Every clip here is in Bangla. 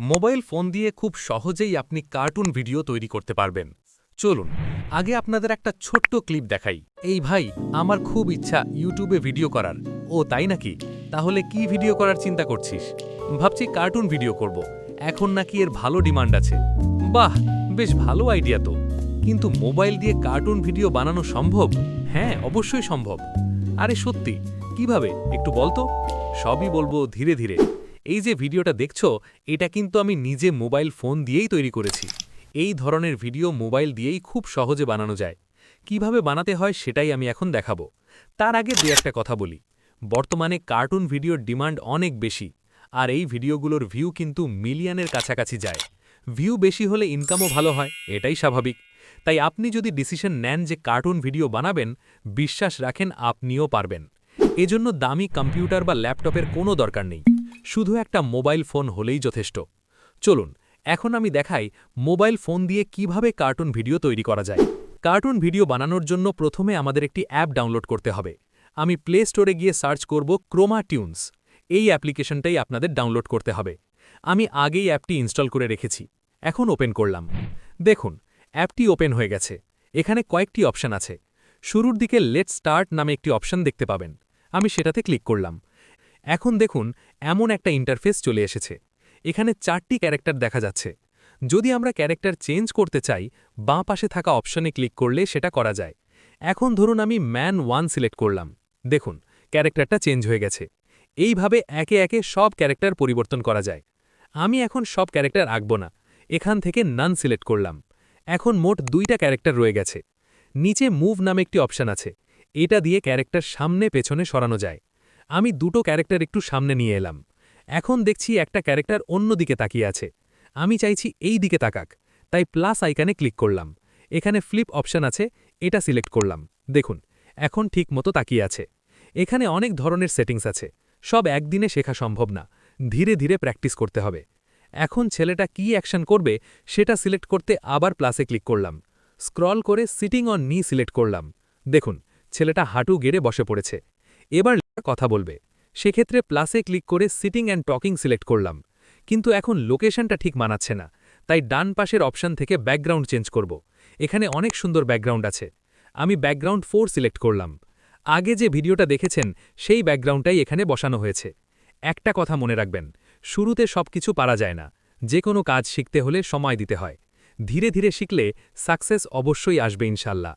মোবাইল ফোন দিয়ে খুব সহজেই আপনি কার্টুন ভিডিও তৈরি করতে পারবেন। চলুন, আগে আপনাদের একটা ছোট্ট ক্লিপ দেখাই। এই ভাই, আমার খুব ইচ্ছা ইউটিউবে ভিডিও করার। ও, তাই নাকি? তাহলে কি ভিডিও করার চিন্তা করছিস? ভাবছি কার্টুন ভিডিও করব। এখন নাকি এর ভালো ডিমান্ড আছে। বাহ, বেশ ভালো আইডিয়া তো। কিন্তু মোবাইল দিয়ে কার্টুন ভিডিও বানানো সম্ভব? হ্যাঁ অবশ্যই সম্ভব। আরে সত্যি, কীভাবে? একটু বলতো? সবই বলব ধীরে ধীরে। এই যে ভিডিওটা দেখছ, এটা কিন্তু আমি নিজে মোবাইল ফোন দিয়েই তৈরি করেছি। এই ধরনের ভিডিও মোবাইল দিয়েই খুব সহজে বানানো যায়। কীভাবে বানাতে হয় সেটাই আমি এখন দেখাবো। তার আগে দু একটা কথা বলি। বর্তমানে কার্টুন ভিডিওর ডিমান্ড অনেক বেশি, আর এই ভিডিওগুলোর ভিউ কিন্তু মিলিয়নের কাছাকাছি যায়। ভিউ বেশি হলে ইনকামও ভালো হয়, এটাই স্বাভাবিক। তাই আপনি যদি ডিসিশন নেন যে কার্টুন ভিডিও বানাবেন, বিশ্বাস রাখেন আপনিও পারবেন। এজন্য দামি কম্পিউটার বা ল্যাপটপের কোনো দরকার নেই। শুধু একটা মোবাইল ফোন হলেই যথেষ্ট। চলুন, এখন আমি দেখাই মোবাইল ফোন দিয়ে কীভাবে কার্টুন ভিডিও তৈরি করা যায়। কার্টুন ভিডিও বানানোর জন্য প্রথমে আমাদের একটি অ্যাপ ডাউনলোড করতে হবে। আমি প্লে স্টোরে গিয়ে সার্চ করব ক্রোমা টিউনস। এই অ্যাপ্লিকেশনটাই আপনাদের ডাউনলোড করতে হবে। আমি আগেই অ্যাপটি ইনস্টল করে রেখেছি। এখন ওপেন করলাম। দেখুন, অ্যাপটি ওপেন হয়ে গেছে। এখানে কয়েকটি অপশন আছে। শুরুর দিকে লেট স্টার্ট নামে একটি অপশন দেখতে পাবেন। আমি সেটাতে ক্লিক করলাম। এখন দেখুন এমন একটা ইন্টারফেস চলে এসেছে। এখানে চারটি ক্যারেক্টার দেখা যাচ্ছে। যদি আমরা ক্যারেক্টার চেঞ্জ করতে চাই, বাঁ পাশে থাকা অপশনে ক্লিক করলে সেটা করা যায়। এখন ধরুন আমি ম্যান ওয়ান সিলেক্ট করলাম। দেখুন ক্যারেক্টারটা চেঞ্জ হয়ে গেছে। এইভাবে একে একে সব ক্যারেক্টার পরিবর্তন করা যায়। আমি এখন সব ক্যারেক্টার আঁকব না। এখান থেকে নান সিলেক্ট করলাম। এখন মোট দুইটা ক্যারেক্টার রয়ে গেছে। নিচে মুভ নামে একটি অপশন আছে। এটা দিয়ে ক্যারেক্টার সামনে পেছনে সরানো যায়। আমি দুটো ক্যারেক্টার একটু সামনে নিয়ে এলাম। এখন দেখছি একটা ক্যারেক্টার অন্য দিকে তাকিয়ে আছে। আমি চাইছি এই দিকে তাকাক। তাই প্লাস আইকানে ক্লিক করলাম। এখানে ফ্লিপ অপশন আছে, এটা সিলেক্ট করলাম। দেখুন, এখন ঠিক মতো তাকিয়ে আছে। এখানে অনেক ধরনের সেটিংস আছে। সব একদিনে শেখা সম্ভব না। ধীরে ধীরে প্র্যাকটিস করতে হবে। এখন ছেলেটা কি অ্যাকশন করবে, সেটা সিলেক্ট করতে আবার প্লাসে ক্লিক করলাম। স্ক্রল করে সিটিং অন নি সিলেক্ট করলাম। দেখুন, ছেলেটা হাঁটু গেড়ে বসে পড়েছে। এবার কথা বলবে। সেক্ষেত্রে প্লাসে ক্লিক করে সিটিং অ্যান্ড টকিং সিলেক্ট করলাম। কিন্তু এখন লোকেশনটা ঠিক মানাচ্ছে না, তাই ডান পাশের অপশন থেকে ব্যাকগ্রাউন্ড চেঞ্জ করব। এখানে অনেক সুন্দর ব্যাকগ্রাউন্ড আছে। আমি ব্যাকগ্রাউন্ড ফোর সিলেক্ট করলাম। আগে যে ভিডিওটা দেখেছেন, সেই ব্যাকগ্রাউন্ডটাই এখানে বসানো হয়েছে। একটা কথা মনে রাখবেন, শুরুতে সব কিছু পারা যায় না। যে কোনো কাজ শিখতে হলে সময় দিতে হয়। ধীরে ধীরে শিখলে সাকসেস অবশ্যই আসবে ইনশাল্লাহ।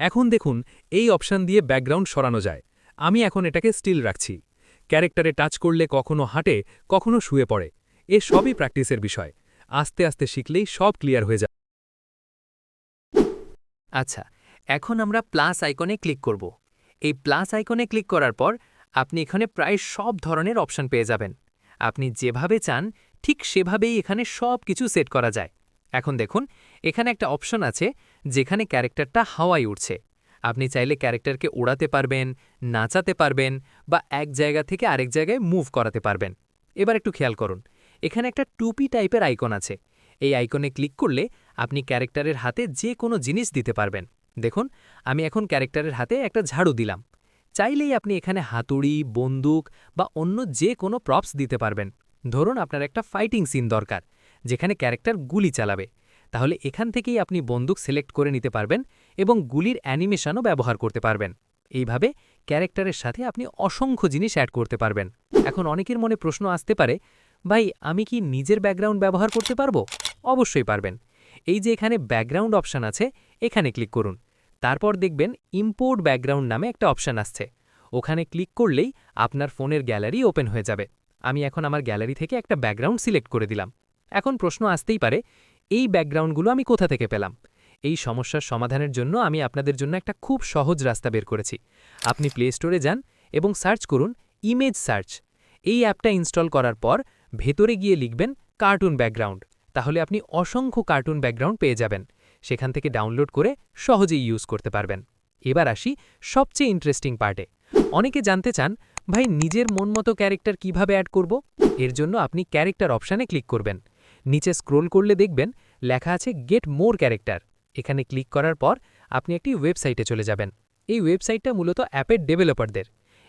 এখন দেখুন, এই অপশান দিয়ে ব্যাকগ্রাউন্ড সরানো যায়। আমি এখন এটাকে স্টিল রাখছি। ক্যারেক্টারে টাচ করলে কখনো হাঁটে, কখনো শুয়ে পড়ে। এ সবই প্র্যাকটিসের বিষয়। আস্তে আস্তে শিখলেই সব ক্লিয়ার হয়ে যায় আচ্ছা এখন আমরা প্লাস আইকনে ক্লিক করব। এই প্লাস আইকনে ক্লিক করার পর আপনি এখানে প্রায় সব ধরনের অপশন পেয়ে যাবেন। আপনি যেভাবে চান, ঠিক সেভাবেই এখানে সব কিছু সেট করা যায়। এখন দেখুন, এখানে একটা অপশন আছে, যেখানে ক্যারেক্টারটা হাওয়ায় উঠছে আপনি চাইলে ক্যারেক্টারকে ওড়াতে পারবেন, নাচাতে পারবেন বা এক জায়গা থেকে আরেক জায়গায় মুভ করাতে পারবেন। এবার একটু খেয়াল করুন, এখানে একটা টুপি টাইপের আইকন আছে। এই আইকনে ক্লিক করলে আপনি ক্যারেক্টারের হাতে যে কোনো জিনিস দিতে পারবেন। দেখুন, আমি এখন ক্যারেক্টারের হাতে একটা ঝাড়ু দিলাম। চাইলেই আপনি এখানে হাতুড়ি, বন্দুক বা অন্য যে কোনো প্রপস দিতে পারবেন। ধরুন, আপনার একটা ফাইটিং সিন দরকার, যেখানে ক্যারেক্টার গুলি চালাবে। তাহলে এখান থেকেই আপনি বন্দুক সিলেক্ট করে নিতে পারবেন এবং গুলির অ্যানিমেশনও ব্যবহার করতে পারবেন। এইভাবে ক্যারেক্টারের সাথে আপনি অসংখ্য জিনিস অ্যাড করতে পারবেন। এখন অনেকের মনে প্রশ্ন আসতে পারে, ভাই, আমি কি নিজের ব্যাকগ্রাউন্ড ব্যবহার করতে পারব? অবশ্যই পারবেন। এই যে এখানে ব্যাকগ্রাউন্ড অপশান আছে, এখানে ক্লিক করুন। তারপর দেখবেন ইম্পোর্ট ব্যাকগ্রাউন্ড নামে একটা অপশান আসছে। ওখানে ক্লিক করলেই আপনার ফোনের গ্যালারি ওপেন হয়ে যাবে। আমি এখন আমার গ্যালারি থেকে একটা ব্যাকগ্রাউন্ড সিলেক্ট করে দিলাম। এখন প্রশ্ন আসতেই পারে, এই ব্যাকগ্রাউন্ডগুলো আমি কোথা থেকে পেলাম? এই সমস্যার সমাধানের জন্য আমি আপনাদের জন্য একটা খুব সহজ রাস্তা বের করেছি। আপনি প্লে স্টোরে যান এবং সার্চ করুন ইমেজ সার্চ এই অ্যাপটা ইনস্টল করার পর ভেতরে গিয়ে লিখবেন কার্টুন ব্যাকগ্রাউন্ড তাহলে আপনি অসংখ্য কার্টুন ব্যাকগ্রাউন্ড পেয়ে যাবেন। সেখান থেকে ডাউনলোড করে সহজেই ইউজ করতে পারবেন। এবার আসি সবচেয়ে ইন্টারেস্টিং পার্টে অনেকে জানতে চান, ভাই, নিজের মন মতো ক্যারেক্টার কীভাবে অ্যাড করব? এর জন্য আপনি ক্যারেক্টার অপশানে ক্লিক করবেন। নিচে স্ক্রোল করলে দেখবেন লেখা আছে গেট মোর ক্যারেক্টার এখানে ক্লিক করার পর আপনি একটি ওয়েবসাইটে চলে যাবেন। এই ওয়েবসাইটটা মূলত অ্যাপের ডেভেলপারদের।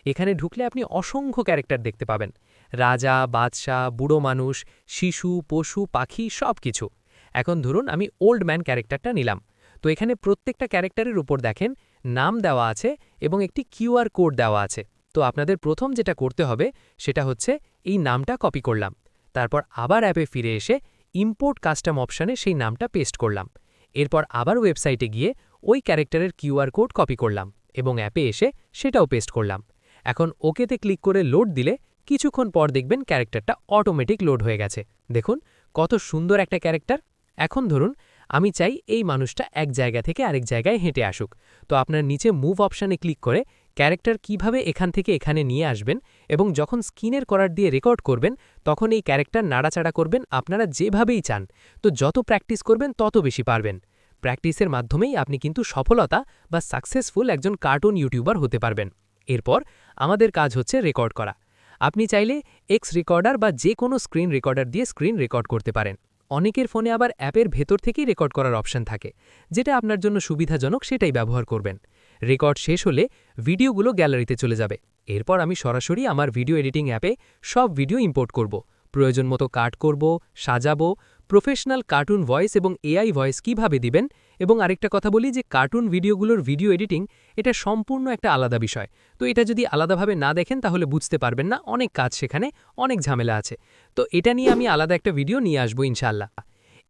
এখানে ঢুকলে আপনি অসংখ্য ক্যারেক্টার দেখতে পাবেন। রাজা, বাদশাহ, বুড়ো মানুষ, শিশু, পশু, পাখি সব কিছু এখন ধরুন আমি ওল্ড ম্যান ক্যারেক্টারটা নিলাম। তো এখানে প্রত্যেকটা ক্যারেক্টারের উপর দেখেন, নাম দেওয়া আছে এবং একটি কিউআর কোড দেওয়া আছে। তো আপনাদের প্রথম যেটা করতে হবে, সেটা হচ্ছে এই নামটা কপি করলাম। তারপর আবার অ্যাপে ফিরে এসে ইম্পোর্ট কাস্টম অপশানে সেই নামটা পেস্ট করলাম। এরপর আবার ওয়েবসাইটে গিয়ে ওই ক্যারেক্টারের কিউআর কোড কপি করলাম এবং অ্যাপে এসে সেটাও পেস্ট করলাম। এখন ওকেতে ক্লিক করে লোড দিলে কিছুক্ষণ পর দেখবেন ক্যারেক্টারটা অটোমেটিক লোড হয়ে গেছে। দেখুন, কত সুন্দর একটা ক্যারেক্টার। এখন ধরুন আমি চাই এই মানুষটা এক জায়গা থেকে আরেক জায়গায় হেঁটে আসুক। তো আপনার নিচে মুভ অপশানে ক্লিক করে ক্যারেক্টার কীভাবে এখান থেকে এখানে নিয়ে আসবেন এবং যখন স্কিনের করার দিয়ে রেকর্ড করবেন, তখন এই ক্যারেক্টার নাড়াচাড়া করবেন আপনারা যেভাবেই চান। তো যত প্র্যাকটিস করবেন, তত বেশি পারবেন। প্র্যাকটিসের মাধ্যমেই আপনি কিন্তু সফলতা বা সাকসেসফুল একজন কার্টুন ইউটিউবার হতে পারবেন। এরপর আমাদের কাজ হচ্ছে রেকর্ড করা। আপনি চাইলে এক্স রেকর্ডার বা যে কোনো স্ক্রিন রেকর্ডার দিয়ে স্ক্রিন রেকর্ড করতে পারেন। অনেকের ফোনে আবার অ্যাপের ভেতর থেকেই রেকর্ড করার অপশন থাকে, যেটা আপনার জন্য সুবিধাজনক সেটাই ব্যবহার করবেন। রেকর্ড শেষ হলে ভিডিওগুলো গ্যালারিতে চলে যাবে। এরপর আমি সরাসরি আমার ভিডিও এডিটিং অ্যাপে সব ভিডিও ইম্পোর্ট করব। প্রয়োজন মতো কাট করব, সাজাবো, প্রফেশনাল কার্টুন ভয়েস এবং এআই ভয়েস কীভাবে দিবেন এবং আরেকটা কথা বলি যে কার্টুন ভিডিওগুলোর ভিডিও এডিটিং, এটা সম্পূর্ণ একটা আলাদা বিষয়। তো এটা যদি আলাদাভাবে না দেখেন, তাহলে বুঝতে পারবেন না, অনেক কাজ সেখানে, অনেক ঝামেলা আছে। তো এটা নিয়ে আমি আলাদা একটা ভিডিও নিয়ে আসব ইনশাল্লাহ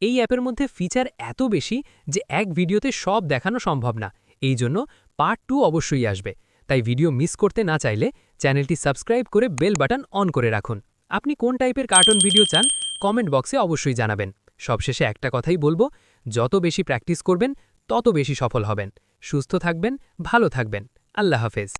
এই অ্যাপের মধ্যে ফিচার এত বেশি যে এক ভিডিওতে সব দেখানো সম্ভব না। এই জন্য পার্ট টু অবশ্যই আসবে। তাই ভিডিও মিস করতে না চাইলে চ্যানেলটি সাবস্ক্রাইব করে বেল বাটন অন করে রাখুন। আপনি কোন টাইপের কার্টুন ভিডিও চান, কমেন্ট বক্সে অবশ্যই জানাবেন। সবশেষে একটা কথাই বলব, যত বেশি প্র্যাকটিস করবেন, তত বেশি সফল হবেন। সুস্থ থাকবেন, ভালো থাকবেন। আল্লাহ হাফেজ।